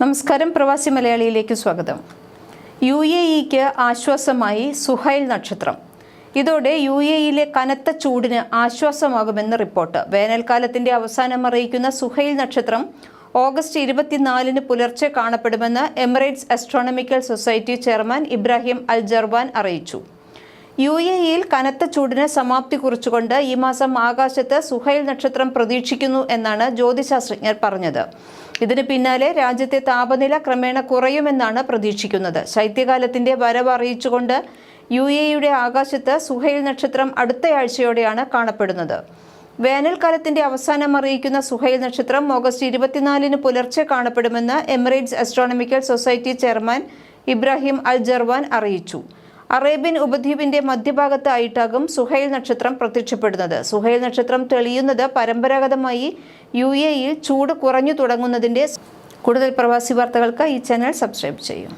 നമസ്കാരം. പ്രവാസി മലയാളിയിലേക്ക് സ്വാഗതം. യു എ ഇക്ക് ആശ്വാസമായി സുഹൈൽ നക്ഷത്രം. ഇതോടെ യു എ ഇയിലെ കനത്ത ചൂടിന് ആശ്വാസമാകുമെന്ന് റിപ്പോർട്ട്. വേനൽക്കാലത്തിന്റെ അവസാനം അറിയിക്കുന്ന സുഹൈൽ നക്ഷത്രം ഓഗസ്റ്റ് ഇരുപത്തിനാലിന് പുലർച്ചെ കാണപ്പെടുമെന്ന് Emirates astronomical society chairman Ibrahim Al Jarwan അറിയിച്ചു. യു എ ഇയിൽ കനത്ത ചൂടിന് സമാപ്തി കുറിച്ചുകൊണ്ട് ഈ മാസം ആകാശത്ത് സുഹൈൽ നക്ഷത്രം പ്രതീക്ഷിക്കുന്നു എന്നാണ് ജ്യോതിശാസ്ത്രജ്ഞർ പറഞ്ഞത്. ഇതിന് പിന്നാലെ രാജ്യത്തെ താപനില ക്രമേണ കുറയുമെന്നാണ് പ്രതീക്ഷിക്കുന്നത്. ശൈത്യകാലത്തിന്റെ വരവ് അറിയിച്ചുകൊണ്ട് യു എയുടെ ആകാശത്ത് സുഹൈൽ നക്ഷത്രം അടുത്തയാഴ്ചയോടെയാണ് കാണപ്പെടുന്നത്. വേനൽക്കാലത്തിന്റെ അവസാനം അറിയിക്കുന്ന സുഹൈൽ നക്ഷത്രം ഓഗസ്റ്റ് ഇരുപത്തിനാലിന് പുലർച്ചെ കാണപ്പെടുമെന്ന് Emirates astronomical society chairman Ibrahim Al Jarwan അറിയിച്ചു. അറേബ്യൻ ഉപദ്വീപിന്റെ മധ്യഭാഗത്തായിട്ടാകും സുഹൈൽ നക്ഷത്രം പ്രത്യക്ഷപ്പെടുന്നത്. സുഹൈൽ നക്ഷത്രം തെളിയുന്നത് പരമ്പരാഗതമായി യു എയിൽ ചൂട് കുറഞ്ഞു തുടങ്ങുന്നതിന്റെ കൂടുതൽ പ്രവാസി വാർത്തകൾക്ക് ഈ ചാനൽ സബ്സ്ക്രൈബ് ചെയ്യും.